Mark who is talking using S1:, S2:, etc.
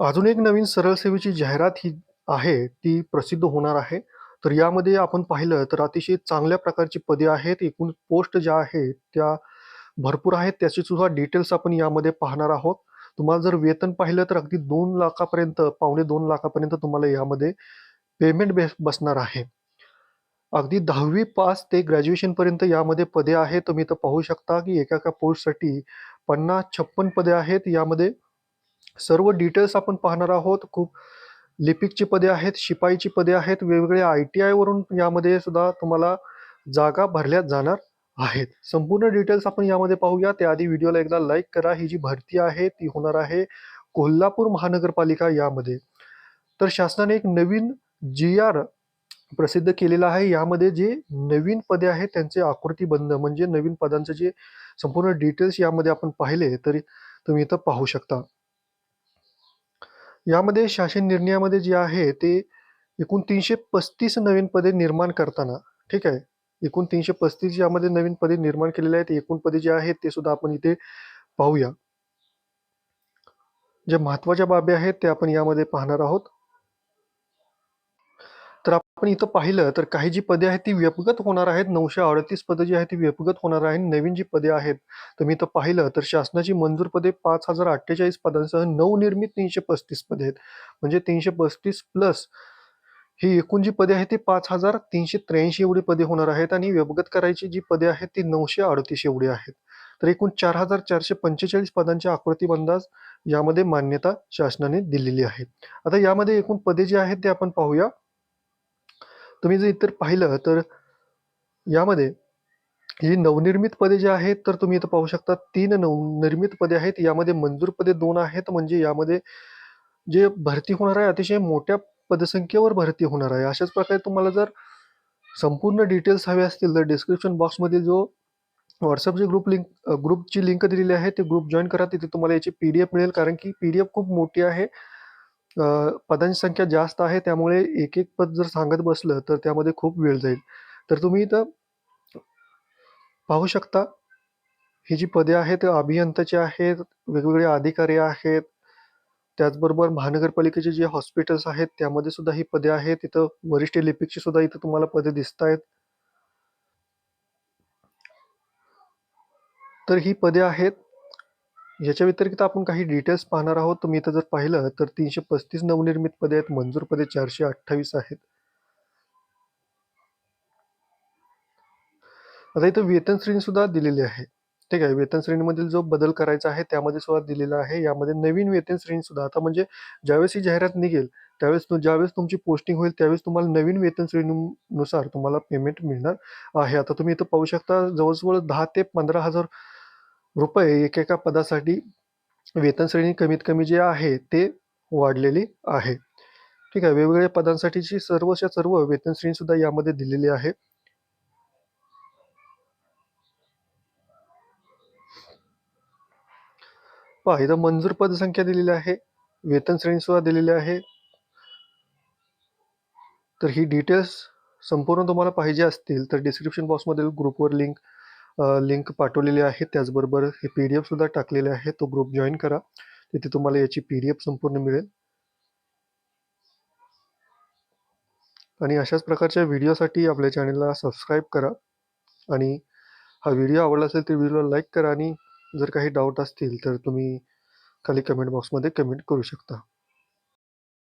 S1: अजून एक नवीन सरळ सेवेची जाहिरात ही आहे, ती प्रसिद्ध होणार आहे. तर यामध्ये आपण पाहिलं तर अतिशय चांगल्या प्रकारची पदे आहेत. एकूण पोस्ट ज्या आहेत त्या भरपूर आहेत. त्याचे सुद्धा डिटेल्स आपण यामध्ये पाहणार आहोत. तुम्हाला जर वेतन पाहिलं तर अगदी दोन लाखापर्यंत पावणे दोन लाखापर्यंत तुम्हाला यामध्ये पेमेंट बेस बसणार आहे. अगदी 10वी पास ते ग्रॅज्युएशन पर्यंत यामध्ये पदे आहेत. तुम्ही तर पाहू शकता की एका एका पोस्टसाठी 50-56 पदे आहेत. यामध्ये सर्व डिटेल्स आपण पाहणार आहोत. खूप लिपिकची पदे आहेत, शिपाईची पदे आहेत, वेगवेगळ्या आय टी आयवरून यामध्ये सुद्धा तुम्हाला जागा भरल्या जाणार आहेत. संपूर्ण डिटेल्स आपण यामध्ये पाहूया. त्याआधी व्हिडिओला एकदा लाईक करा. ही जी भरती आहे ती होणार आहे कोल्हापूर महानगरपालिका यामध्ये. तर शासनाने एक नवीन जी-आर प्रसिद्ध केलेला आहे. यामध्ये जे नवीन पदे आहेत त्यांचे आकृतीबंध म्हणजे नवीन पदांचे जे संपूर्ण डिटेल्स यामध्ये आपण पाहिले तरी तुम्ही इथं पाहू शकता. यामध्ये शासन निर्णयामध्ये जे आहे ते एकूण 335 नवीन पदे निर्माण करताना ठीक आहे. एकूण 335 यामध्ये नवीन पदे निर्माण केलेले आहेत. एकूण पदे जे आहेत ते सुद्धा आपण इथे पाहूया. ज्या महत्त्वाच्या बाबी आहेत त्या आपण यामध्ये पाहणार आहोत. तर आपण इथं पाहिलं तर काही जी पदे आहेत ती व्यपगत होणार आहेत. 938 पदं जी आहेत ती व्यपगत होणार आहेत. नवीन जी पदे आहेत तुम्ही इथं पाहिलं तर शासनाची मंजूर पदे 5,048 पदांसह नवनिर्मित 335 पदे आहेत. म्हणजे 335 प्लस ही एकूण जी पदे आहेत ती 5,383 एवढी पदे होणार आहेत आणि व्यपगत करायची जी पदे आहेत ती 938 एवढी आहेत. तर एकूण 4,445 पदांच्या आकृतिबंधास यामध्ये मान्यता शासनाने दिलेली आहे. आता यामध्ये एकूण पदे जी आहेत ते आपण पाहूया. तुम्ही जर इतर पाहिलं तर यामध्ये ही नवनिर्मित पदे जी आहेत तर तुम्ही इथं पाहू शकता तीन नवनिर्मित पदे आहेत. यामध्ये मंजूर पदे दोन आहेत. म्हणजे यामध्ये जे भरती होणार आहे अतिशय मोठ्या पदसंख्येवर भरती होणार आहे. अशाच प्रकारे तुम्हाला जर संपूर्ण डिटेल्स हवे असतील तर डिस्क्रिप्शन बॉक्समध्ये जो व्हॉट्सअपची ग्रुप लिंक ग्रुपची लिंक दिलेली आहे. ते ग्रुप जॉईन करा. तिथे तुम्हाला याची पी-डी-एफ मिळेल कारण की पी-डी-एफ खूप मोठी आहे. पदांची संख्या जास्त आहे. त्यामुळे एक-एक पद जर सांगत बसलं तर त्यामध्ये खूप वेळ जाईल. तर तुम्ही इथं पाहू शकता. ही जी पदे आहेत अभियंताची आहेत, वेगवेगळे अधिकारी आहेत. त्याचबरोबर महानगरपालिकेचे जे हॉस्पिटल्स आहेत त्यामध्ये सुद्धा ही पदे आहेत. इथं वरिष्ठ लिपिकची सुद्धा इथं तुम्हाला पदे दिसत आहेत तर ही पदे आहेत. याच्या व्यतिरिक्त आपण काही डिटेल्स पाहणार आहोत. तुम्ही इथं जर पाहिलं तर 335 नवनिर्मित पदे आहेत. मंजूर पदे 428 आहेत. आता इथं वेतन श्रेणी सुद्धा दिलेली आहे. ठीक आहे. वेतन श्रेणीमधील जो बदल करायचा आहे त्यामध्ये सुद्धा दिलेला आहे. यामध्ये नवीन वेतन श्रेणी सुद्धा आता म्हणजे ज्यावेळेस ही जाहिरात निघेल त्यावेळेस ज्यावेळेस तुमची पोस्टिंग होईल त्यावेळेस तुम्हाला नवीन वेतन श्रेणीनुसार तुम्हाला पेमेंट मिळणार आहे. आता तुम्ही इथं पाहू शकता जवळजवळ दहा ते पंधरा हजार रुपये एकेका पदासाठी वेतन श्रेणी कमीत कमी जे आहे ते वाढलेली आहे. ठीक आहे. वेगवेगळ्या पदांसाठीची सर्वच्या सर्व वेतन श्रेणी सुद्धा यामध्ये दिलेली आहे. पहा इथं मंजूर पदसंख्या दिलेली आहे. वेतन श्रेणी सुद्धा दिलेली आहे. तर ही डिटेल्स संपूर्ण तुम्हाला पाहिजे असतील तर डिस्क्रिप्शन बॉक्समधील ग्रुपवर लिंक लिंक पाठवलेली आहे. त्याचबरोबर हे पी डी एफसुद्धा टाकलेले आहे. तो ग्रुप जॉईन करा. तिथे तुम्हाला याची पी-डी-एफ संपूर्ण मिळेल. आणि अशाच प्रकारच्या व्हिडिओसाठी आपल्या चॅनलला सबस्क्राईब करा आणि हा व्हिडिओ आवडला असेल तर व्हिडिओला लाईक करा आणि जर काही डाऊट असतील तर तुम्ही खाली कमेंट बॉक्समध्ये कमेंट करू शकता.